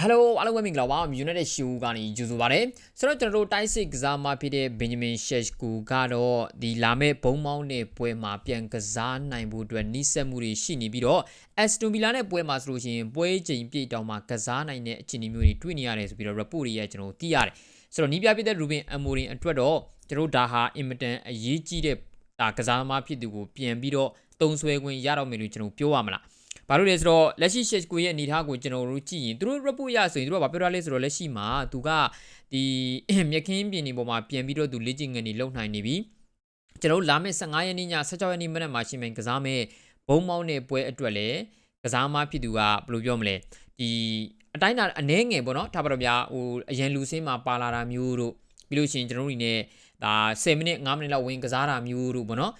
ဟယ်လိုအားလုံးပဲမင်္ဂလာပါ United Show ကနေကြိုဆိုပါရစေဆိုတော့ကျွန်တော်တို့တိုက်စစ်ကစားမဖြစ်တဲ့ Benjamin Sheshko ကတော့ဒီလာမဲ့ဘုံမောင်းတဲ့ပွဲမှာပြန်ကစားနိုင်ဖို့အတွက်နှိစက်မှုတွေရှိနေပြီးတော့ Aston Villa နဲ့ပွဲမှာဆိုလို့ရှိရင်ပွဲချိန်ပြည့်တောင်မှကစားနိုင်တဲ့အခြေအနေမျိုးတွေတွေ့နေရတယ်ဆိုပြီးတော့ report တွေရကျွန်တော်တို့သိရတယ်ဆိုတော့နီးပြပြတဲ့ Ruben Amorim အတွက်တော့ကျွန်တော်တို့ဒါဟာအင်မတန်အရေးကြီးတဲ့ဒါကစားသမားဖြစ်သူကိုပြန်ပြီးတော့တုံးဆွဲခွင့်ရတော့မယ်လို့ကျွန်တော်ပြောရမလား ဘာလို့လဲဆိုတော့လက်ရှိ Sheshko ရဲ့အနေအထားကိုကျွန်တော်တို့ကြည့်ရင်သူတို့ report ရဆိုရင်သူတို့ကဘာပြောတာလဲဆိုတော့လက်ရှိမှာသူကဒီမြက်ခင်းပြင်ဒီပေါ်မှာပြန်ပြီးတော့သူလေ့ကျင့်ငန်းတွေလုပ်နိုင်နေပြီကျွန်တော်တို့လာမယ့်15ရက်နေ့ည16ရက်နေ့မနက်မှာရှင်မင်ကစားမယ့်ဘုံမောင်းတဲ့ပွဲအတွက်လည်းကစားမဖြစ်သူကဘယ်လိုပြောမလဲဒီအတိုင်းတာအနှဲငယ်ပေါ့နော်ထားပါတော့ဗျာဟိုအရန်လူစင်းမှာပါလာတာမျိုးတို့ပြီးလို့ရှိရင်ကျွန်တော်တို့နေဒါ10မိနစ်5မိနစ်လောက်ဝင်ကစားတာမျိုးတို့ပေါ့နော်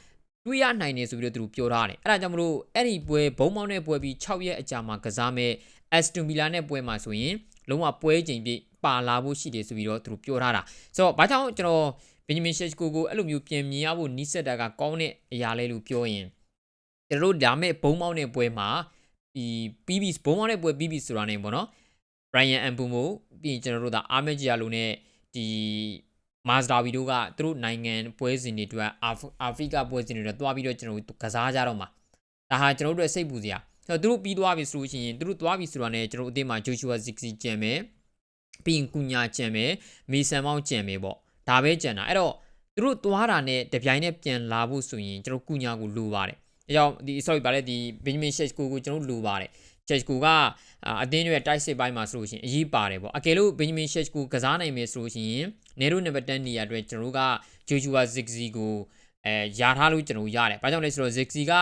တွေးရနိုင်နေဆိုပြီးတော့သူတို့ပြောထားတယ်အဲ့ဒါကြောင့်မလို့အဲ့ဒီပွဲဘုံမောင်းတဲ့ပွဲပြီး6ရက်အကြာမှာကစားမဲ့ Aston Villa နဲ့ပွဲမှာဆိုရင်လုံးဝပွဲချိန်ပြည့်ပါလာဖို့ရှိတယ်ဆိုပြီးတော့သူတို့ပြောထားတာဆိုတော့ဘာကြောင့်ကျွန်တော် Benjamin Sheshko ကိုအဲ့လိုမျိုးပြင်မြင်ရဖို့နီးစက်တာကကောင်းတဲ့အရာလဲလို့ပြောရင်ကျွန်တော်တို့ဒါမဲ့ဘုံမောင်းတဲ့ပွဲမှာဒီပြီးပြီးဘုံမောင်းတဲ့ပွဲပြီးပြီးဆိုတာနေပေါ့နော် Brian Ambumo ပြီးရင်ကျွန်တော်တို့ဒါအာမက်ဂျီယာလိုနဲ့ဒီ မာစဒါဗီတို့ကသူတို့နိုင်ငံပွဲစဉ်တွေအတွက်အာဖရိကပွဲစဉ်တွေအတွက်တွားပြီးတော့ကျွန်တော်တို့ကစားကြတော့မှာဒါဟာကျွန်တော်တို့စိတ်ပူစရာဆိုတော့သူတို့ပြီးသွားပြီဆိုလို့ရှိရင်သူတို့သွားပြီဆိုတာနဲ့ကျွန်တော်တို့အသင်းမှာ Joshua Zirkzee ကျန်မယ်ပြီးရင်ကုညာကျန်မယ်မီဆန်မောင်းကျန်မယ်ပေါ့ဒါပဲကျန်တာအဲ့တော့သူတို့သွားတာနဲ့တပြိုင်နက်ပြန်လာဖို့ဆိုရင်ကျွန်တော်ကုညာကိုလိုပါတယ်အဲကြောင့်ဒီ sorry ပါလေဒီ Benjamin Sheshko ကိုကျွန်တော်လိုပါတယ် ချက်ကူကအတင်းတွေတိုက်စစ်ပိုင်းမှာဆိုလို့ရှိရင်အရေးပါတယ်ပေါ့အကယ်လို့ဘင်ဂျမင်ရှက်ကူကစားနိုင်မယ်ဆိုလို့ရှိရင်နေရိုနံပါတ်10နေရာအတွက်ကျွန်တော်တို့ကဂျိုဂျူဝါဇစ်ဇီကိုအဲယာထားလို့ကျွန်တော်ရတယ်။ဘာကြောင့်လဲဆိုတော့ဇစ်ဇီက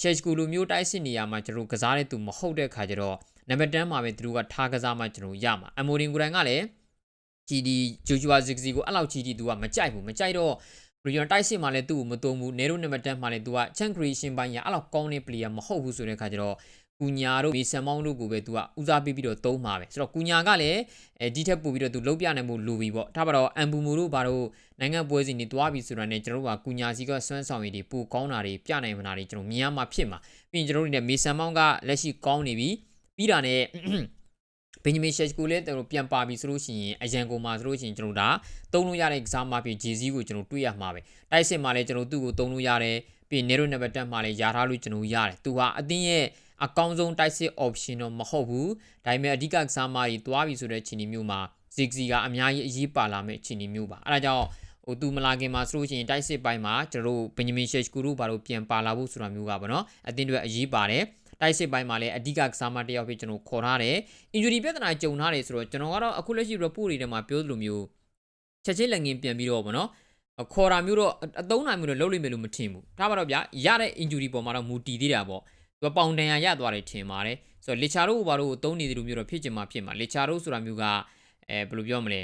ရှက်ကူလိုမျိုးတိုက်စစ်နေရာမှာကျွန်တော်ကစားတဲ့သူမဟုတ်တဲ့ခါကျတော့နံပါတ်10မှာပဲသူတို့ကထားကစားမှကျွန်တော်ရမှာ။အမိုဒင်ကိုတိုင်ကလည်းဂျီဒီဂျိုဂျူဝါဇစ်ဇီကိုအဲ့လောက်ကြီးကြီးသူကမကြိုက်ဘူးမကြိုက်တော့ရီယွန်တိုက်စစ်မှာလည်းသူ့ကိုမတုံဘူးနေရိုနံပါတ်10မှာလည်းသူကချန်ခရီရှင်ပိုင်းရအဲ့လောက်ကောင်းတဲ့ player မဟုတ်ဘူးဆိုတဲ့ခါကျတော့ ကူညာတို့မေဆန်မောင်းတို့ကိုပဲသူကဦးစားပေးပြီးတော့သုံးမှာပဲဆိုတော့ကူညာကလည်းအဲဒီထက်ပိုပြီးတော့သူလုံးပြနိုင်မှုလိုပြီပေါ့ဒါပါတော့အမ်ဘူမူတို့ဘာလို့နိုင်ငံပွဲစဉ်တွေတွားပြီးဆိုတာနဲ့ကျွန်တော်တို့ကကူညာစီကစွမ်းဆောင်ရည်တွေပိုကောင်းတာတွေပြနိုင်မလားတွေကျွန်တော်မြင်ရမှာဖြစ်မှာပြီးရင်ကျွန်တော်တို့နေမေဆန်မောင်းကလက်ရှိကောင်းနေပြီပြီးတာနဲ့ဘင်ဂျမင်ရှက်ကိုလည်းတို့ပြန်ပါပြီဆိုလို့ရှိရင်အရန်ကိုမှာဆိုလို့ရှိရင်ကျွန်တော်ဒါသုံးလို့ရတဲ့ကစားမဖြစ်ဂျီစီကိုကျွန်တော်တွေ့ရမှာပဲတိုက်စစ်မှာလည်းကျွန်တော်သူ့ကိုသုံးလို့ရတယ်ပြီးနေရိုနံပါတ်10မှာလည်းယာထားလို့ကျွန်တော်ရတယ်သူဟာအတင်းရဲ့ အကောင်းဆုံးတိုက်စစ် option တော့မဟုတ်ဘူးဒါပေမဲ့အဓိကကစားမတွေတွားပြီဆိုတဲ့ခြေနေမျိုးမှာ zigzag ကအများကြီးအရေးပါလာမယ့်ခြေနေမျိုးပါအဲဒါကြောင့်ဟိုသူမလာခင်မှာဆိုလို့ရှိရင်တိုက်စစ်ပိုင်းမှာကျွန်တော်တို့ဘင်ဂျမင်ရှက်ကူတို့ဘာလို့ပြန်ပါလာဖို့ဆိုတာမျိုးကပေါ့နော်အတင်းတွေအရေးပါတယ်တိုက်စစ်ပိုင်းမှာလည်းအဓိကကစားမတယောက်ဖြစ်ကျွန်တော်ခေါ်ထားတယ် injury ပြဿနာကြုံထားတယ်ဆိုတော့ကျွန်တော်ကတော့အခုလက်ရှိ report တွေထဲမှာပြောသလိုမျိုးချက်ချင်းလက်ငင်းပြန်ပြီးတော့ပေါ့နော်ခေါ်တာမျိုးတော့အသုံးနိုင်မျိုးတော့လုပ်လိမ့်မယ်လို့မထင်ဘူးဒါပါတော့ဗျာရတဲ့ injury ပေါ်မှာတော့မူတည်သေးတာပေါ့ သူကပေါင်တန်ရရသွားတယ်ထင်ပါတယ်ဆိုတော့လေချာတို့ဘာလို့သုံးနေတယ်လို့မျိုးတော့ဖြစ်ချင်မှဖြစ်မှာလေချာတို့ဆိုတာမျိုးကအဲဘယ်လိုပြောမလဲ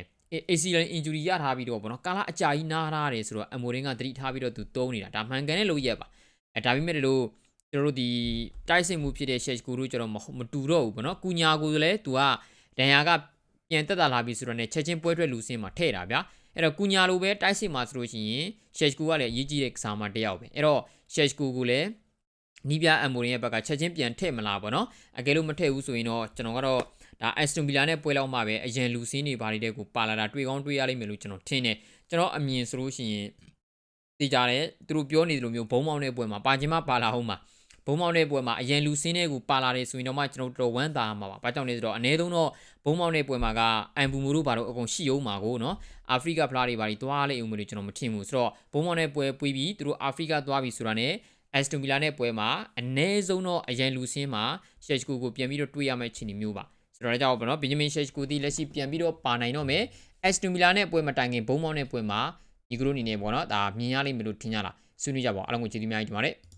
ACL injury ရထားပြီးတော့ဗောနော်ကာလာအကြာကြီးနားထားတယ်ဆိုတော့အမိုရင်းကသတိထားပြီးတော့သူသုံးနေတာဒါမှန်ကန်တဲ့လို့ရက်ပါအဲဒါပေမဲ့လို့ကျွန်တော်တို့ဒီတိုက်စစ်မှုဖြစ်တဲ့ Shesh ကိုတို့ကျွန်တော်မတူတော့ဘူးဗောနော်ကုညာကိုလည်းသူကဒန်ယာကပြန်တက်တာလာပြီဆိုတော့ねချက်ချင်းပွဲထွက်လူစင်းမှာထည့်တာဗျာအဲ့တော့ကုညာလိုပဲတိုက်စစ်မှာဆိုလို့ရှိရင် Shesh ကိုကလည်းအရေးကြီးတဲ့ကစားမတစ်ယောက်ပဲအဲ့တော့ Shesh ကိုကိုလည်း နီးပြအမိုရင်ရဲ့ဘက်ကချက်ချင်းပြန်ထည့်မလားပေါ့နော်အကယ်လို့မထည့်ဘူးဆိုရင်တော့ကျွန်တော်ကတော့ဒါ Aston Villa နဲ့ပွဲလောက်မှပဲအရင်လူစင်းတွေဘာတွေတဲ့ကိုပါလာတာတွေ့ကောင်းတွေ့ရလိမ့်မယ်လို့ကျွန်တော်ထင်တယ်ကျွန်တော်အမြင်ဆိုလို့ရှိရင်သိကြတယ်သူတို့ပြောနေတယ်လို့မျိုးဘုံမောင်းတဲ့ပွဲမှာပါခြင်းမပါလာဟုတ်မှာဘုံမောင်းတဲ့ပွဲမှာအရင်လူစင်းတွေကိုပါလာတယ်ဆိုရင်တော့မှကျွန်တော်တော်ဝမ်းသာမှာပါ။ဘာကြောင့်လဲဆိုတော့အ ਨੇ ဆုံးတော့ဘုံမောင်းတဲ့ပွဲမှာကအမ်ဘူမူတို့ဘာလို့အကုန်ရှိအောင်မှာကိုနော်အာဖရိကဖလားတွေဘာတွေသွားလိမ့်အောင်မလို့ကျွန်တော်မထင်ဘူးဆိုတော့ဘုံမောင်းတဲ့ပွဲပြီးပြီးသူတို့အာဖရိကသွားပြီဆိုတာ ਨੇ အက်စတိုမီလာနဲ့ပွဲမှာအ ਨੇ ဆုံးတော့အရန်လူစင်းမှာရှက်ချ်ကိုကိုပြန်ပြီးတော့တွေးရမယ့်အခြေအနေမျိုးပါဆိုတော့ကြောက်ပါတော့ဘင်ဂျမင်ရှက်ချ်ကိုဒီလက်ရှိပြန်ပြီးတော့ပါနိုင်တော့မယ်အက်စတိုမီလာနဲ့ပွဲမတိုင်ခင်ဘုံမောင်းနဲ့ပွဲမှာဒီကရိုအနေနဲ့ပေါ့နော်ဒါမြင်ရလိမ့်မယ်လို့ထင်ကြလားဆွေးနွေးကြပါအောင်အားလုံးကိုကျေးဇူးများကြီးတင်ပါတယ်